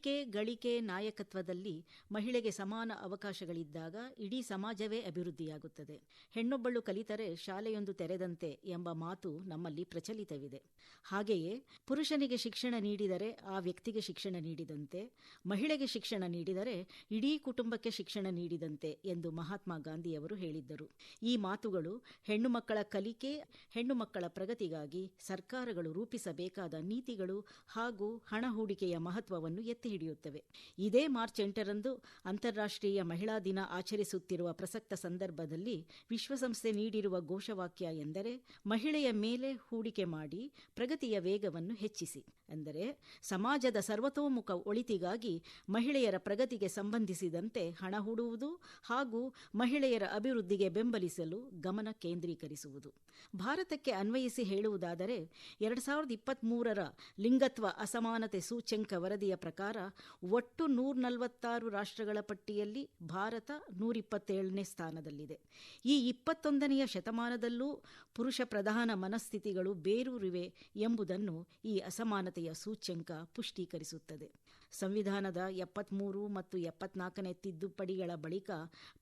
ಕಲಿಕೆ ಗಳಿಕೆ, ನಾಯಕತ್ವದಲ್ಲಿ ಮಹಿಳೆಗೆ ಸಮಾನ ಅವಕಾಶಗಳಿದ್ದಾಗ ಇಡೀ ಸಮಾಜವೇ ಅಭಿವೃದ್ಧಿಯಾಗುತ್ತದೆ. ಹೆಣ್ಣೊಬ್ಬಳು ಕಲಿತರೆ ಶಾಲೆಯೊಂದು ತೆರೆದಂತೆ ಎಂಬ ಮಾತು ನಮ್ಮಲ್ಲಿ ಪ್ರಚಲಿತವಿದೆ. ಹಾಗೆಯೇ ಪುರುಷನಿಗೆ ಶಿಕ್ಷಣ ನೀಡಿದರೆ ಆ ವ್ಯಕ್ತಿಗೆ ಶಿಕ್ಷಣ ನೀಡಿದಂತೆ, ಮಹಿಳೆಗೆ ಶಿಕ್ಷಣ ನೀಡಿದರೆ ಇಡೀ ಕುಟುಂಬಕ್ಕೆ ಶಿಕ್ಷಣ ನೀಡಿದಂತೆ ಎಂದು ಮಹಾತ್ಮ ಗಾಂಧಿಯವರು ಹೇಳಿದ್ದರು. ಈ ಮಾತುಗಳು ಹೆಣ್ಣು ಮಕ್ಕಳ ಕಲಿಕೆ, ಹೆಣ್ಣು ಮಕ್ಕಳ ಪ್ರಗತಿಗಾಗಿ ಸರ್ಕಾರಗಳು ರೂಪಿಸಬೇಕಾದ ನೀತಿಗಳು ಹಾಗೂ ಹಣ ಹೂಡಿಕೆಯ ಮಹತ್ವವನ್ನು ಎತ್ತಿ ಹಿಡಿಯುತ್ತವೆ. ಇದೇ ಮಾರ್ಚ್ ಎಂಟರಂದು ಅಂತಾರಾಷ್ಟ್ರೀಯ ಮಹಿಳಾ ದಿನ ಆಚರಿಸುತ್ತಿರುವ ಪ್ರಸಕ್ತ ಸಂದರ್ಭದಲ್ಲಿ ವಿಶ್ವಸಂಸ್ಥೆ ನೀಡಿರುವ ಘೋಷವಾಕ್ಯ ಎಂದರೆ, ಮಹಿಳೆಯ ಮೇಲೆ ಹೂಡಿಕೆ ಮಾಡಿ ಪ್ರಗತಿಯ ವೇಗವನ್ನು ಹೆಚ್ಚಿಸಿ. ಅಂದರೆ, ಸಮಾಜದ ಸರ್ವತೋಮುಖ ಒಳಿತಿಗಾಗಿ ಮಹಿಳೆಯರ ಪ್ರಗತಿಗೆ ಸಂಬಂಧಿಸಿದಂತೆ ಹಣ ಹೂಡುವುದು ಹಾಗೂ ಮಹಿಳೆಯರ ಅಭಿವೃದ್ಧಿಗೆ ಬೆಂಬಲಿಸಲು ಗಮನ ಕೇಂದ್ರೀಕರಿಸುವುದು. ಭಾರತಕ್ಕೆ ಅನ್ವಯಿಸಿ ಹೇಳುವುದಾದರೆ, ಎರಡು ಸಾವಿರದ ಇಪ್ಪತ್ತ್ಮೂರರ ಲಿಂಗತ್ವ ಅಸಮಾನತೆ ಸೂಚ್ಯಂಕ ವರದಿಯ ಪ್ರಕಾರ ಒಟ್ಟು ನೂರ ನಲವತ್ತಾರು ರಾಷ್ಟ್ರಗಳ ಪಟ್ಟಿಯಲ್ಲಿ ಭಾರತ ನೂರಿಪ್ಪತ್ತೇಳನೇ ಸ್ಥಾನದಲ್ಲಿದೆ. ಈ ಇಪ್ಪತ್ತೊಂದನೆಯ ಶತಮಾನದಲ್ಲೂ ಪುರುಷ ಪ್ರಧಾನ ಮನಸ್ಥಿತಿಗಳು ಬೇರೂರಿವೆ ಎಂಬುದನ್ನು ಈ ಅಸಮಾನತೆಯ ಸೂಚ್ಯಂಕ ಪುಷ್ಟೀಕರಿಸುತ್ತದೆ. ಸಂವಿಧಾನದ ಎಪ್ಪತ್ಮೂರು ಮತ್ತು ಎಪ್ಪತ್ನಾಲ್ಕನೇ ತಿದ್ದುಪಡಿಗಳ ಬಳಿಕ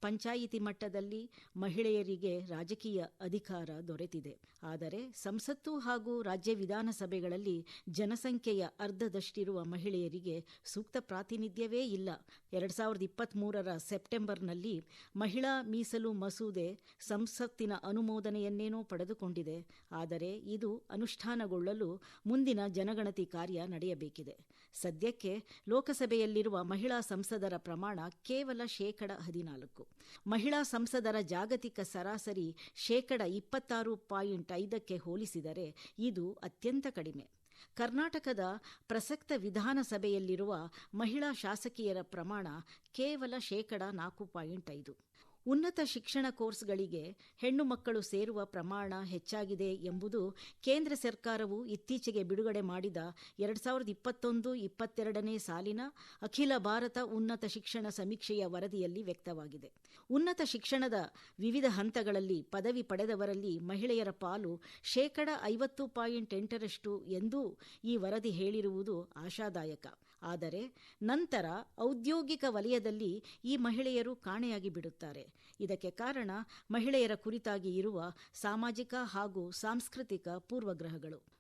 ಪಂಚಾಯಿತಿ ಮಟ್ಟದಲ್ಲಿ ಮಹಿಳೆಯರಿಗೆ ರಾಜಕೀಯ ಅಧಿಕಾರ ದೊರೆತಿದೆ. ಆದರೆ ಸಂಸತ್ತು ಹಾಗೂ ರಾಜ್ಯ ವಿಧಾನಸಭೆಗಳಲ್ಲಿ ಜನಸಂಖ್ಯೆಯ ಅರ್ಧದಷ್ಟಿರುವ ಮಹಿಳೆಯರಿಗೆ ಸೂಕ್ತ ಪ್ರಾತಿನಿಧ್ಯವೇ ಇಲ್ಲ. ಎರಡ್ ಸಾವಿರದ ಇಪ್ಪತ್ತ್ಮೂರರ ಸೆಪ್ಟೆಂಬರ್ನಲ್ಲಿ ಮಹಿಳಾ ಮೀಸಲು ಮಸೂದೆ ಸಂಸತ್ತಿನ ಅನುಮೋದನೆಯನ್ನೇನೋ ಪಡೆದುಕೊಂಡಿದೆ. ಆದರೆ ಇದು ಅನುಷ್ಠಾನಗೊಳ್ಳಲು ಮುಂದಿನ ಜನಗಣತಿ ಕಾರ್ಯ ನಡೆಯಬೇಕಿದೆ. ಸದ್ಯಕ್ಕೆ ಲೋಕಸಭೆಯಲ್ಲಿರುವ ಮಹಿಳಾ ಸಂಸದರ ಪ್ರಮಾಣ ಕೇವಲ ಶೇಕಡ ಹದಿನಾಲ್ಕು. ಮಹಿಳಾ ಸಂಸದರ ಜಾಗತಿಕ ಸರಾಸರಿ ಶೇಕಡ ಇಪ್ಪತ್ತಾರು ಪಾಯಿಂಟ್ ಐದಕ್ಕೆ ಹೋಲಿಸಿದರೆ ಇದು ಅತ್ಯಂತ ಕಡಿಮೆ. ಕರ್ನಾಟಕದ ಪ್ರಸಕ್ತ ವಿಧಾನಸಭೆಯಲ್ಲಿರುವ ಮಹಿಳಾ ಶಾಸಕಿಯರ ಪ್ರಮಾಣ ಕೇವಲ ಶೇಕಡ ನಾಲ್ಕು ಪಾಯಿಂಟ್ ಐದು. ಉನ್ನತ ಶಿಕ್ಷಣ ಕೋರ್ಸ್ಗಳಿಗೆ ಹೆಣ್ಣು ಮಕ್ಕಳು ಸೇರುವ ಪ್ರಮಾಣ ಹೆಚ್ಚಾಗಿದೆ ಎಂಬುದು ಕೇಂದ್ರ ಸರ್ಕಾರವು ಇತ್ತೀಚೆಗೆ ಬಿಡುಗಡೆ ಮಾಡಿದ ಎರಡು ಸಾವಿರದ ಇಪ್ಪತ್ತೊಂದು ಇಪ್ಪತ್ತೆರಡನೇ ಸಾಲಿನ ಅಖಿಲ ಭಾರತ ಉನ್ನತ ಶಿಕ್ಷಣ ಸಮೀಕ್ಷೆಯ ವರದಿಯಲ್ಲಿ ವ್ಯಕ್ತವಾಗಿದೆ. ಉನ್ನತ ಶಿಕ್ಷಣದ ವಿವಿಧ ಹಂತಗಳಲ್ಲಿ ಪದವಿ ಪಡೆದವರಲ್ಲಿ ಮಹಿಳೆಯರ ಪಾಲು ಶೇಕಡ ಐವತ್ತು ಪಾಯಿಂಟ್ ಎಂಟರಷ್ಟು ಎಂದೂ ಈ ವರದಿ ಹೇಳಿರುವುದು ಆಶಾದಾಯಕ. ಆದರೆ ನಂತರ ಔದ್ಯೋಗಿಕ ವಲಯದಲ್ಲಿ ಈ ಮಹಿಳೆಯರು ಕಾಣೆಯಾಗಿ ಬಿಡುತ್ತಾರೆ. ಇದಕ್ಕೆ ಕಾರಣ ಮಹಿಳೆಯರ ಕುರಿತಾಗಿ ಇರುವ ಸಾಮಾಜಿಕ ಹಾಗೂ ಸಾಂಸ್ಕೃತಿಕ ಪೂರ್ವಗ್ರಹಗಳು.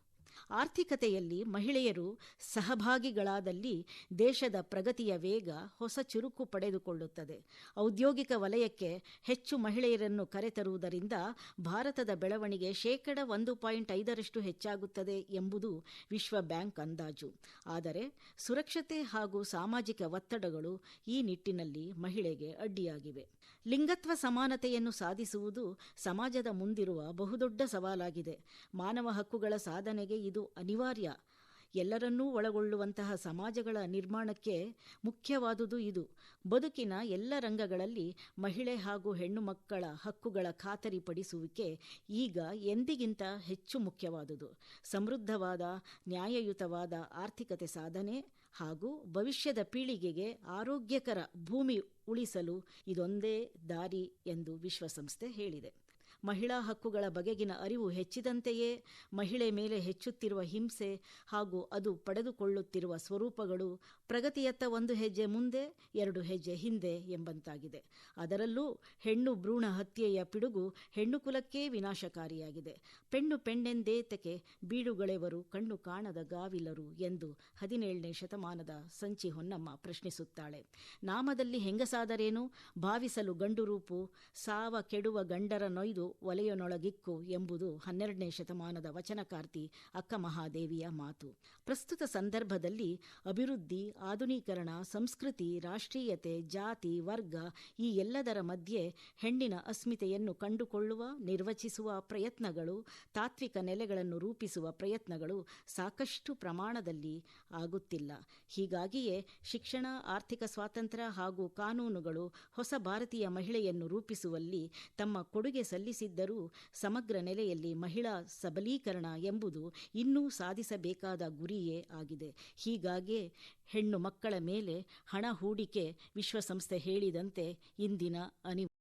ಆರ್ಥಿಕತೆಯಲ್ಲಿ ಮಹಿಳೆಯರು ಸಹಭಾಗಿಗಳಾದಲ್ಲಿ ದೇಶದ ಪ್ರಗತಿಯ ವೇಗ ಹೊಸ ಚುರುಕು ಪಡೆದುಕೊಳ್ಳುತ್ತದೆ. ಔದ್ಯೋಗಿಕ ವಲಯಕ್ಕೆ ಹೆಚ್ಚು ಮಹಿಳೆಯರನ್ನು ಕರೆತರುವುದರಿಂದ ಭಾರತದ ಬೆಳವಣಿಗೆ ಶೇಕಡ ಒಂದು ಪಾಯಿಂಟ್ ಐದರಷ್ಟು ಹೆಚ್ಚಾಗುತ್ತದೆ ಎಂಬುದು ವಿಶ್ವ ಬ್ಯಾಂಕ್ ಅಂದಾಜು. ಆದರೆ ಸುರಕ್ಷತೆ ಹಾಗೂ ಸಾಮಾಜಿಕ ಒತ್ತಡಗಳು ಈ ನಿಟ್ಟಿನಲ್ಲಿ ಮಹಿಳೆಗೆ ಅಡ್ಡಿಯಾಗಿವೆ. ಲಿಂಗತ್ವ ಸಮಾನತೆಯನ್ನು ಸಾಧಿಸುವುದು ಸಮಾಜದ ಮುಂದಿರುವ ಬಹುದೊಡ್ಡ ಸವಾಲಾಗಿದೆ. ಮಾನವ ಹಕ್ಕುಗಳ ಸಾಧನೆಗೆ ಇದು ಅನಿವಾರ್ಯ. ಎಲ್ಲರನ್ನೂ ಒಳಗೊಳ್ಳುವಂತಹ ಸಮಾಜಗಳ ನಿರ್ಮಾಣಕ್ಕೆ ಮುಖ್ಯವಾದುದು ಇದು. ಬದುಕಿನ ಎಲ್ಲ ರಂಗಗಳಲ್ಲಿ ಮಹಿಳೆ ಹಾಗೂ ಹೆಣ್ಣು ಮಕ್ಕಳ ಹಕ್ಕುಗಳ ಖಾತರಿಪಡಿಸುವಿಕೆ ಈಗ ಎಂದಿಗಿಂತ ಹೆಚ್ಚು ಮುಖ್ಯವಾದುದು. ಸಮೃದ್ಧವಾದ, ನ್ಯಾಯಯುತವಾದ ಆರ್ಥಿಕತೆ ಸಾಧನೆ ಹಾಗೂ ಭವಿಷ್ಯದ ಪೀಳಿಗೆಗೆ ಆರೋಗ್ಯಕರ ಭೂಮಿ ಉಳಿಸಲು ಇದೊಂದೇ ದಾರಿ ಎಂದು ವಿಶ್ವಸಂಸ್ಥೆ ಹೇಳಿದೆ. ಮಹಿಳಾ ಹಕ್ಕುಗಳ ಬಗೆಗಿನ ಅರಿವು ಹೆಚ್ಚಿದಂತೆಯೇ ಮಹಿಳೆ ಮೇಲೆ ಹೆಚ್ಚುತ್ತಿರುವ ಹಿಂಸೆ ಹಾಗೂ ಅದು ಪಡೆದುಕೊಳ್ಳುತ್ತಿರುವ ಸ್ವರೂಪಗಳು ಪ್ರಗತಿಯತ್ತ ಒಂದು ಹೆಜ್ಜೆ ಮುಂದೆ, ಎರಡು ಹೆಜ್ಜೆ ಹಿಂದೆ ಎಂಬಂತಾಗಿದೆ. ಅದರಲ್ಲೂ ಹೆಣ್ಣು ಭ್ರೂಣ ಹತ್ಯೆಯ ಪಿಡುಗು ಹೆಣ್ಣು ಕುಲಕ್ಕೇ ವಿನಾಶಕಾರಿಯಾಗಿದೆ. ಪೆಣ್ಣು ಪೆಣ್ಣೆಂದೇತಕ್ಕೆ ಬೀಡುಗಳೆವರು ಕಣ್ಣು ಕಾಣದ ಗಾವಿಲರು ಎಂದು ಹದಿನೇಳನೇ ಶತಮಾನದ ಸಂಚಿ ಹೊನ್ನಮ್ಮ ಪ್ರಶ್ನಿಸುತ್ತಾಳೆ. ನಾಮದಲ್ಲಿ ಹೆಂಗಸಾದರೇನು? ಭಾವಿಸಲು ಗಂಡು ರೂಪು, ಸಾವ ಕೆಡುವ ಗಂಡರ ನೊಯ್ದು ಒಲೆಯನೊಳಗಿಕ್ಕು ಎಂಬುದು ಹನ್ನೆರಡನೇ ಶತಮಾನದ ವಚನಕಾರ್ತಿ ಅಕ್ಕ ಮಹಾದೇವಿಯ ಮಾತು. ಪ್ರಸ್ತುತ ಸಂದರ್ಭದಲ್ಲಿ ಅಭಿವೃದ್ಧಿ, ಆಧುನೀಕರಣ, ಸಂಸ್ಕೃತಿ, ರಾಷ್ಟ್ರೀಯತೆ, ಜಾತಿ, ವರ್ಗ ಈ ಎಲ್ಲದರ ಮಧ್ಯೆ ಹೆಣ್ಣಿನ ಅಸ್ಮಿತೆಯನ್ನು ಕಂಡುಕೊಳ್ಳುವ, ನಿರ್ವಚಿಸುವ ಪ್ರಯತ್ನಗಳು, ತಾತ್ವಿಕ ನೆಲೆಗಳನ್ನು ರೂಪಿಸುವ ಪ್ರಯತ್ನಗಳು ಸಾಕಷ್ಟು ಪ್ರಮಾಣದಲ್ಲಿ ಆಗುತ್ತಿಲ್ಲ. ಹೀಗಾಗಿಯೇ ಶಿಕ್ಷಣ, ಆರ್ಥಿಕ ಸ್ವಾತಂತ್ರ್ಯ ಹಾಗೂ ಕಾನೂನುಗಳು ಹೊಸ ಭಾರತೀಯ ಮಹಿಳೆಯನ್ನು ರೂಪಿಸುವಲ್ಲಿ ತಮ್ಮ ಕೊಡುಗೆ ಸಲ್ಲಿಸಿದ್ದರೂ ಸಮಗ್ರ ನೆಲೆಯಲ್ಲಿ ಮಹಿಳಾ ಸಬಲೀಕರಣ ಎಂಬುದು ಇನ್ನೂ ಸಾಧಿಸಬೇಕಾದ ಗುರಿಯೇ ಆಗಿದೆ. ಹೀಗಾಗಿ ಹೆಣ್ಣು ಮಕ್ಕಳ ಮೇಲೆ ಹಣ ಹೂಡಿಕೆ ವಿಶ್ವಸಂಸ್ಥೆ ಹೇಳಿದಂತೆ ಇಂದಿನ ಅನಿವಾರ್ಯ